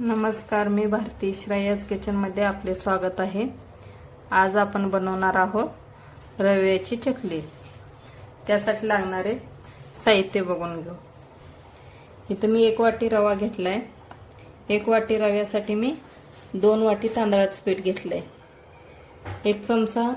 नमस्कार मी भारती श्रेयस किचनमध्ये आपले स्वागत आहे. आज आपण बनवणार आहोत रव्याची चकली. त्यासाठी लागणारे साहित्य बघून घेऊ. इथं मी एक वाटी रवा घेतलाय. एक वाटी रव्यासाठी मी दोन वाटी तांदळाचं पीठ घेतलंय. एक चमचा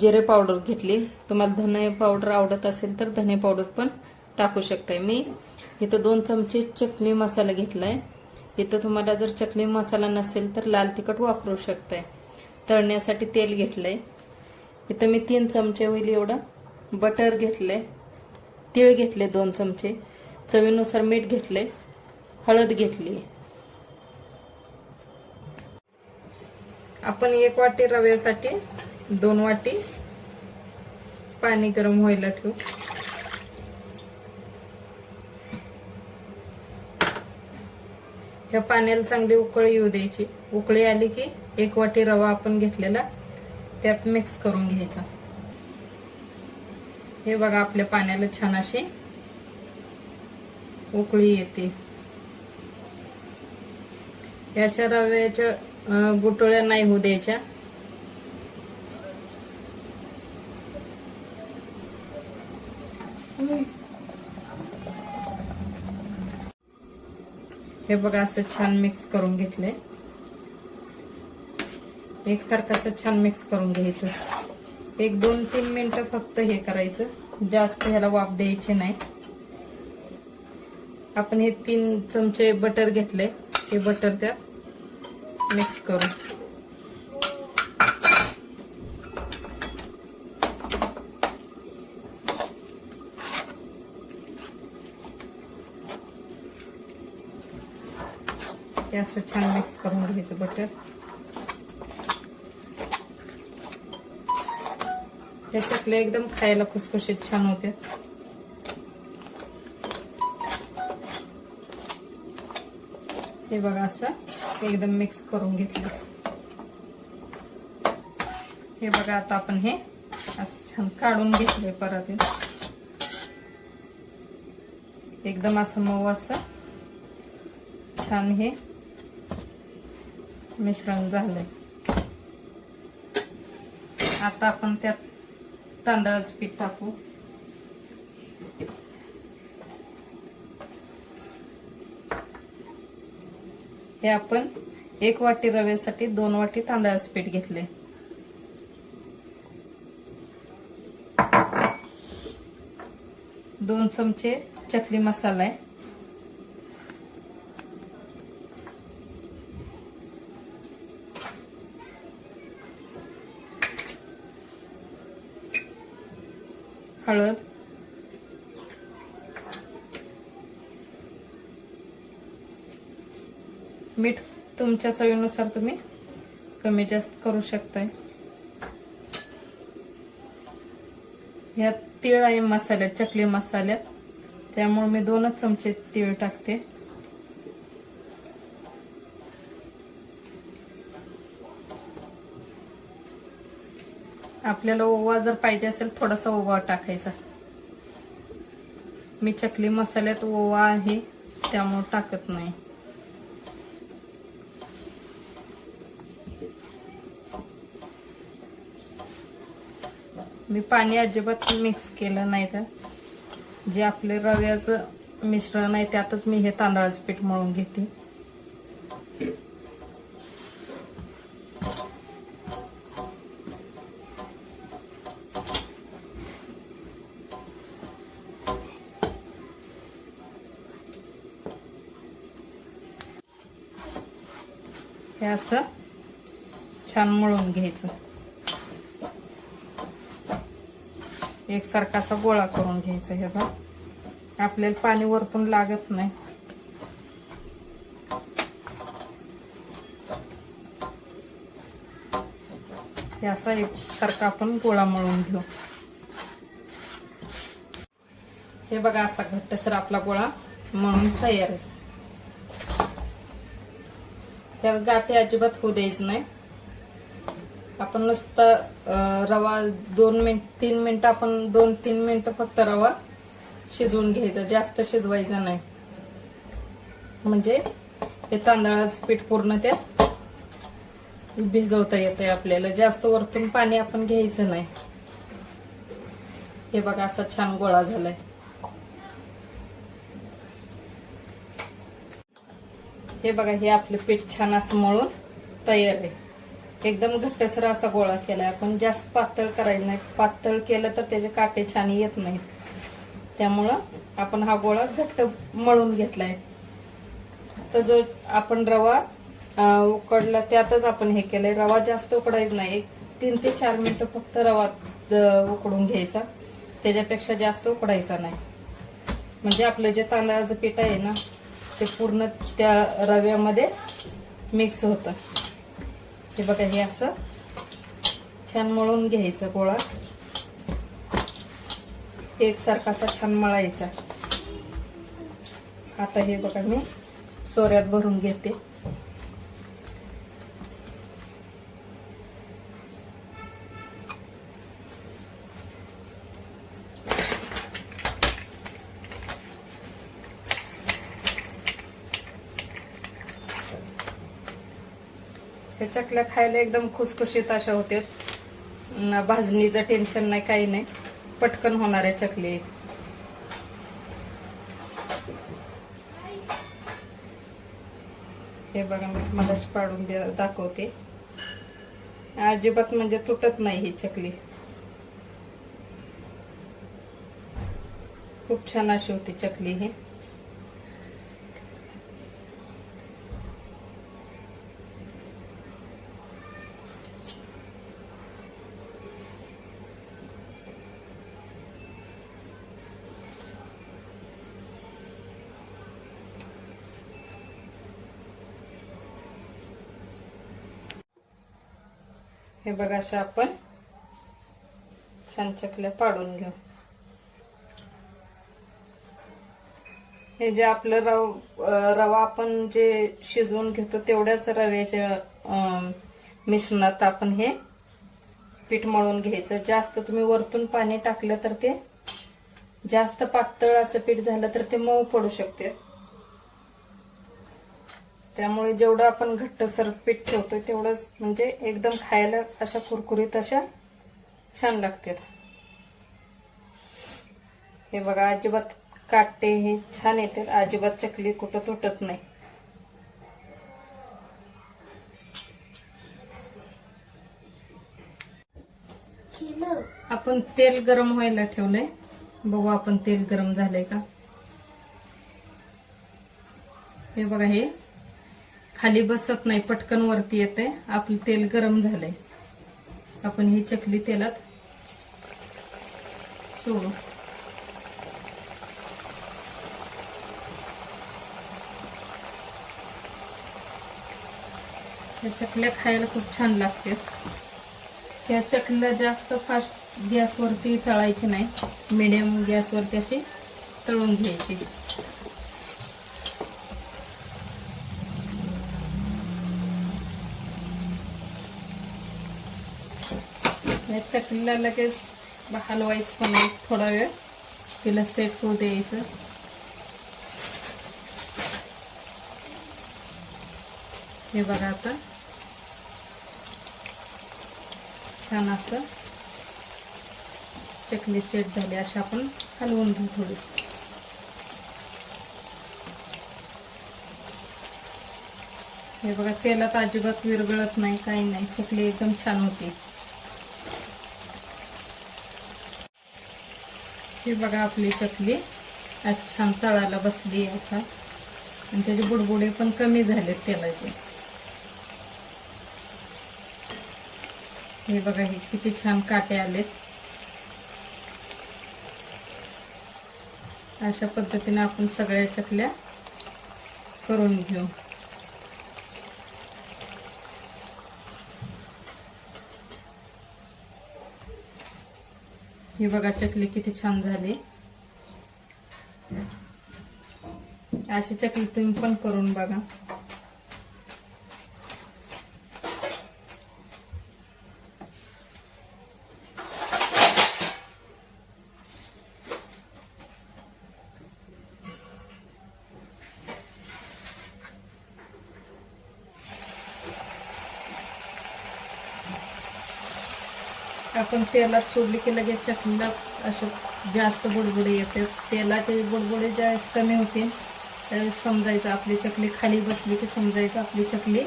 जिरे पावडर घेतली. तुम्हाला धने पावडर आवडत असेल तर धने पावडर पण टाकू शकताय. मी इथं दोन चमचे चकली मसाला घेतलाय. इथं तुम्हाला जर चकली मसाला नसेल तर लाल तिखट वापरू शकताय. तळण्यासाठी तेल घेतलंय. इथं मी तीन चमचे होईल एवढं. बटर घेतलंय. तीळ घेतले दोन चमचे. चवीनुसार मीठ घेतले हळद घेतली आपण एक वाटी रव्यासाठी दोन वाटी पाणी गरम व्हायला ठेवू. ह्या पाण्याला चांगली उकळी येऊ द्यायची. उकळी आली की एक वाटी रवा आपण घेतलेला त्यात मिक्स करून घ्यायचा. हे बघा आपल्या पाण्याला छान अशी उकळी येते. याच्या रव्याच्या गुटोळ्या नाही होऊ द्यायच्या. हे बघा असं छान मिक्स करून घेतले एकसारखं असं छान मिक्स करून घ्यायचं. एक दोन तीन मिनिटं फक्त हे करायचं. जास्त ह्याला वाफ द्यायचे नाही. आपण हे तीन चमचे बटर घेतले हे बटर त्यात मिक्स करू हे असं छान मिक्स करून घ्यायचं बटर हे चकल्या एकदम खायला खुसखुशीत छान होते. हे बघा असं एकदम मिक्स करून घेतलं. हे बघा आता आपण हे असं छान काढून घेतले परत एकदम असं मऊ असं छान हे मिश्रण झालंय. आता आपण त्यात तांदळाचं पीठ टाकू. हे आपण एक वाटी रव्यासाठी दोन वाटी तांदळाचं पीठ घेतले दोन चमचे चकली मसाला आहे हळद मीठ तुमच्या चवीनुसार तुम्ही कमी जास्त करू शकताय. ह्यात तीळ आहे मसाल्यात चकली मसाल्यात त्यामुळे मी दोनच चमचे तीळ टाकते. आपल्याला ओवा जर पाहिजे असेल थोडासा ओवा टाकायचा. मी चकली मसाल्यात ओवा आहे त्यामुळे टाकत नाही. मी पाणी अजिबात मिक्स केलं नाही तर. जे आपले रव्याचं मिश्रण आहे त्यातच मी हे तांदळाचं पीठ मळून घेते. हे असं छान मळून घ्यायचं. एकसारखा असा गोळा करून घ्यायचा ह्याचा. आपल्याला पाणी वरतून लागत नाही. हे असा एकसारखा आपण गोळा मळून घेऊ. हे बघा असा घट्टसर आपला गोळा मळून तयार आहे. त्यात गाठी अजिबात होऊ द्यायच नाही. आपण नुसतं रवा दोन मिनिट तीन मिनिट आपण दोन तीन मिनिटं फक्त रवा शिजवून घ्यायचा. जास्त शिजवायचा नाही. म्हणजे हे तांदळाचं पीठ पूर्ण त्यात भिजवता येतंय आपल्याला. जास्त वरतून पाणी आपण घ्यायचं नाही. हे बघा असा छान गोळा झालाय. हे बघा हे आपलं पीठ छान असं मळून तयार आहे. एकदम घट्टसर असा गोळा केलाय. आपण जास्त पातळ करायचं नाही. पातळ केलं तर त्याचे काटे छान येत नाहीत. त्यामुळं आपण हा गोळा घट्ट मळून घेतलाय. तर जो आपण रवा उकडला त्यातच आपण हे केलंय. रवा जास्त उकडायचा नाही. एक तीन ते चार मिनिटं फक्त रवा उकडून घ्यायचा. त्याच्यापेक्षा जास्त उकडायचा नाही. म्हणजे आपलं जे तांदळाचं पीठ आहे ना ते पूर्ण त्या रव्यामध्ये मिक्स होतं. हे बघा हे असं छान मळून घ्यायचं गोळा. एकसारखा असा छान मळायचा. आता हे बघा मी सोऱ्यात भरून घेते. हे चकल्या खायला एकदम खुसखुशीत अशा होत्या भाजणीचं टेन्शन नाही काही नाही. पटकन होणाऱ्या चकली. हे बघा मी मलाच पाडून दाखवते. अजिबात म्हणजे तुटत नाही ही चकली. खूप छान अशी होती चकली ही. हे बघा अशा आपण छान चकल्या पाडून घेऊ. हे जे आपलं रव रवा आपण जे शिजवून घेतो तेवढ्याच रव्याच्या मिश्रणात आपण हे पीठ मळून घ्यायचं. जास्त तुम्ही वरतून पाणी टाकलं तर ते जास्त पातळ असं पीठ झालं तर ते मऊ पडू शकते. त्यामुळे जेवढं आपण घट्टसर पीठ ठेवतोय तेवढंच म्हणजे एकदम खायला अशा कुरकुरीत अशा छान लागतात. हे बघा अजिबात काटे हे छान येतात. अजिबात चकली कुठं तुटत नाही. आपण तेल गरम व्हायला ठेवलंय. बघू आपण तेल गरम झालंय का. हे बघा हे खाली बसत नाही पटकन वरती येते आपलं तेल गरम झालंय. आपण ही चकली तेलात सोडू. या चकल्या खायला खूप छान लागते त्या चकल्या जास्त फास्ट गॅसवरती तळायची नाही. मिडियम गॅसवरती अशी तळून घ्यायची. या चकलीला लगेच हलवायचं पण थोडा वेळ. तिला सेट होऊ द्यायचं. हे बघा आता. छान असं. चकली सेट झाली. अशा आपण हलवून घेऊ थोडीशी. हे बघा तेलात अजिबात विरगळत नाही काही नाही. चकली एकदम छान होती. हे बघा आपली चकली. आज छान तळाला बसली आहे आता. आणि त्याचे बुडबुडे पण कमी झालेत तेलाचे. हे बघा हे किती छान काटे आलेत. अशा पद्धतीने आपण सगळ्या चकल्या करून घेऊ. हे बघा चकली किती छान झाली. अशी चकली तुम्ही पण करून बघा. आपण तेलात सोडली की लगेच चकलीला असं जास्त बुडबुडे येते. तेलाचे बुडबुडे ज्यावेळेस कमी होतील. त्यावेळेस समजायचं आपली चकली खाली बसली की समजायचं आपली चकली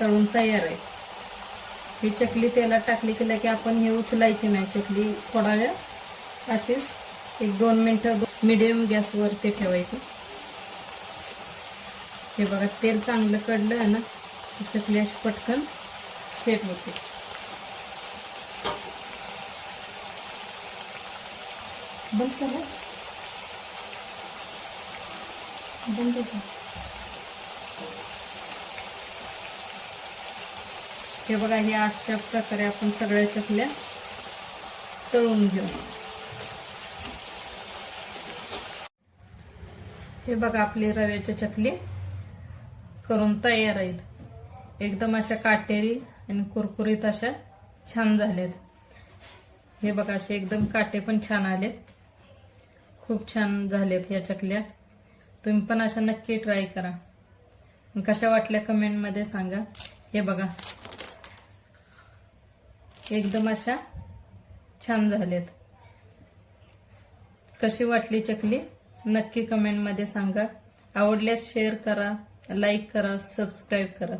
तळून तयार आहे. ही चकली तेलात टाकली की लगे आपण हे उचलायची नाही. चकली थोडा वेळ अशीच एक दोन मिनटं मिडियम गॅसवर ते ठेवायची. हे बघा तेल चांगलं कडलं आहे ना चकली अशी पटकन सेट होते. बंद कर बंद हे। बघा हे अशा प्रकारे आपण सगळ्या चकल्या तळून घेऊ. हे बघा आपली रव्याच्या चकली करून तयार आहेत. एकदम अशा काटेरी आणि कुरकुरीत अशा छान झाल्यात हे बघा असे एकदम काटे पण छान आलेत. खूप छान झालेत या चकल्या. तुम्ही पण अशा नक्की ट्राय करा. कशा वाटल्या कमेंटमध्ये सांगा. हे बघा. एकदम अशा छान झालेत. कशी वाटली चकली? नक्की कमेंटमध्ये सांगा. आवडल्यास शेअर करा लाईक करा सबस्क्राईब करा.